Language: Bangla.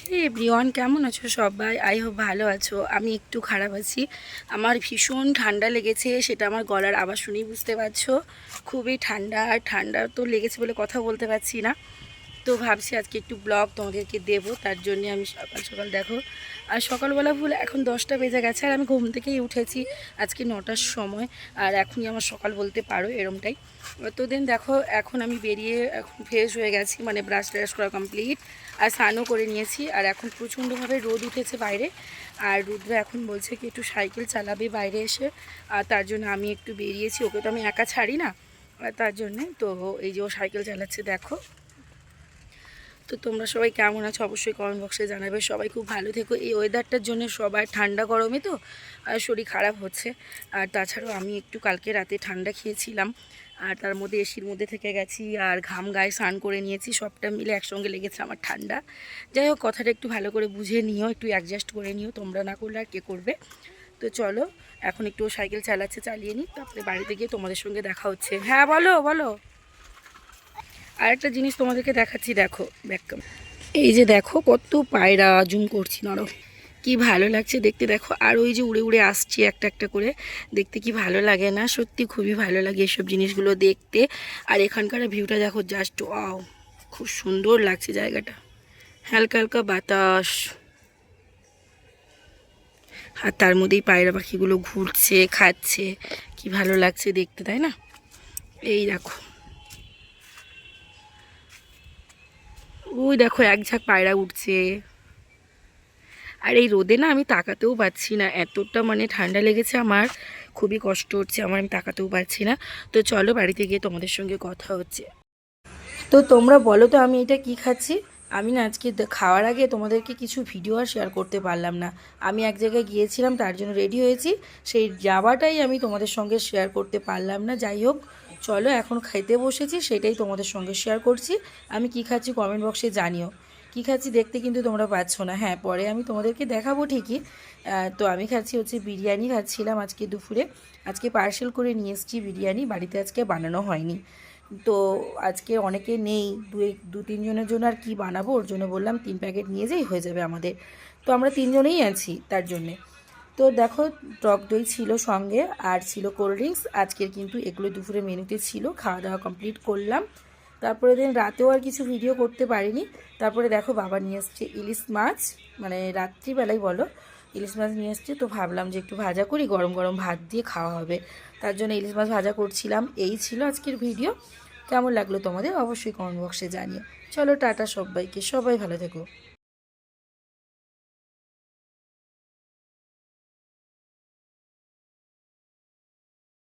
হে এভরিওয়ান, কেমন আছো সবাই? আই হোপ ভালো আছো। আমি একটু খারাপ আছি। আমার ভীষণ ঠান্ডা লেগেছে, সেটা আমার গলার আবার শুনেই বুঝতে পারছ। খুবই ঠান্ডা, আর ঠান্ডা তো লেগেছে বলে কথা বলতে পারছি না। তো ভাবছি আজকে একটু ব্লগ তোমাদেরকে দেবো, তার জন্য আমি সকাল সকাল দেখো, আর সকালবেলা ভুল এখন দশটা বেজে গেছে আর আমি ঘুম থেকেই উঠেছি আজকে নটার সময়, আর এখনই আমার সকাল বলতে পারো এরমটাই। তো দেন দেখো এখন আমি বেরিয়ে এখন ফ্রেশ হয়ে গেছি মানে ব্রাশ ট্রাশ করা কমপ্লিট আর স্নানও করে নিয়েছি, আর এখন প্রচণ্ডভাবে রোদ উঠেছে বাইরে, আর রুদ্র এখন বলছে কি একটু সাইকেল চালাবে বাইরে এসে, আর তার জন্য আমি একটু বেরিয়েছি, ওকে তো আমি একা ছাড়ি না তার জন্যে তো এই যে ও সাইকেল চালাচ্ছে দেখো। তো তোমরা সবাই কেমন আছো অবশ্যই কমেন্ট বক্সে জানাবে। সবাই খুব ভালো থেকো। এই ওয়েদারটার জন্য সবাই ঠান্ডা গরমে তো, আর শরীর খারাপ হচ্ছে। আর তাছাড়াও আমি একটু কালকে রাতে ঠান্ডা খেয়েছিলাম, আর তার মধ্যে এসির মধ্যে থেকে গেছি, আর ঘাম গায়ে স্নান করে নিয়েছি, সবটা মিলে একসঙ্গে লেগেছে আমার ঠান্ডা। যাই হোক, কথাটা একটু ভালো করে বুঝে নিও, একটু অ্যাডজাস্ট করে নিও, তোমরা না করলে আর কে করবে? তো চলো, এখন একটু সাইকেল চালাচ্ছে, চালিয়ে নিই তারপরে বাড়িতে গিয়ে তোমাদের সঙ্গে দেখা হচ্ছে। হ্যাঁ বলো বলো। আর একটা জিনিস তোমাদেরকে দেখাচ্ছি, দেখো ব্যাককাম এই যে দেখো, কত পায়রা জুম করছি, নরম। কি ভালো লাগছে দেখতে, দেখো, আর ওই যে উড়ে উড়ে আসছে একটা একটা করে। দেখতে কি ভালো লাগে না? সত্যি খুবই ভালো লাগে এসব জিনিসগুলো দেখতে। আর এখানকার ভিউটা দেখো জাস্ট ওয়াও খুব সুন্দর লাগছে জায়গাটা। হালকা হালকা বাতাস। আর তার মধ্যেই পায়রা পাখিগুলো ঘুরছে, খাচ্ছে। কি ভালো লাগছে দেখতে, তাই না? এই দেখো। ওই দেখো এক ঝাঁক পায়রা উঠছে। আর এই রোদে না আমি তাকাতেও পাচ্ছি না। এতটা মানে ঠান্ডা লেগেছে আমার, খুবই কষ্ট হচ্ছে, আমার আমি তাকাতেও পারছি না। তো চলো বাড়িতে গিয়ে তোমাদের সঙ্গে কথা হচ্ছে। তো তোমরা বলো তো, আমি এটা কি খাচ্ছি? আমি না আজকে খাওয়ার আগে তোমাদেরকে কিছু ভিডিও আর শেয়ার করতে পারলাম না। আমি এক জায়গায় গিয়েছিলাম, তার জন্য রেডি হয়েছি। সেই যাওয়াটাই আমি তোমাদের সঙ্গে শেয়ার করতে পারলাম না। যাই হোক চলো এখন খাইতে বসেছি, সেটাই তোমাদের সঙ্গে শেয়ার করছি। আমি কি খাচ্ছি কমেন্ট বক্সে জানিও। কি খাচ্ছি দেখতে কিন্তু তোমরা পাচ্ছ না। হ্যাঁ পরে আমি তোমাদেরকে দেখাবো ঠিকই। তো আমি খাচ্ছি হচ্ছে বিরিয়ানি, খাচ্ছিলাম আজকে দুপুরে। আজকে পার্সেল করে নিয়ে এসেছি বিরিয়ানি, বাড়িতে আজকে বানানো হয়নি। তো আজকে অনেকে নেই, দু এক- দু তিনজনের জন্য আর কি বানাবো? ওর জন্য বললাম তিন প্যাকেট নিয়ে যাই হয়ে যাবে আমাদের। তো আমরা তিনজনেই আছি তার জন্যে। তো দেখো, টক দই ছিল সঙ্গে আর ছিল কোল্ড ড্রিঙ্কস আজকের কিন্তু এগুলো দুপুরে মেনুতে ছিল, খাওয়া দাওয়া কমপ্লিট করলাম। তারপরে দিন রাতেও আর কিছু ভিডিও করতে পারিনি। তারপরে দেখো, বাবা নিয়ে এসছে ইলিশ মাছ। মানে রাত্রিবেলায় বলো, ইলিশ মাছ নিয়ে এসছে তো ভাবলাম যে একটু ভাজা করি, গরম গরম ভাত দিয়ে খাওয়া হবে। তার জন্য ইলিশ মাছ ভাজা করছিলাম, এই ছিল আজকের ভিডিও কেমন লাগল তোমাদের অবশ্যই কমেন্ট বক্সে জানিও। চলো, টাটা সবাইকে। সবাই ভালো থেকো।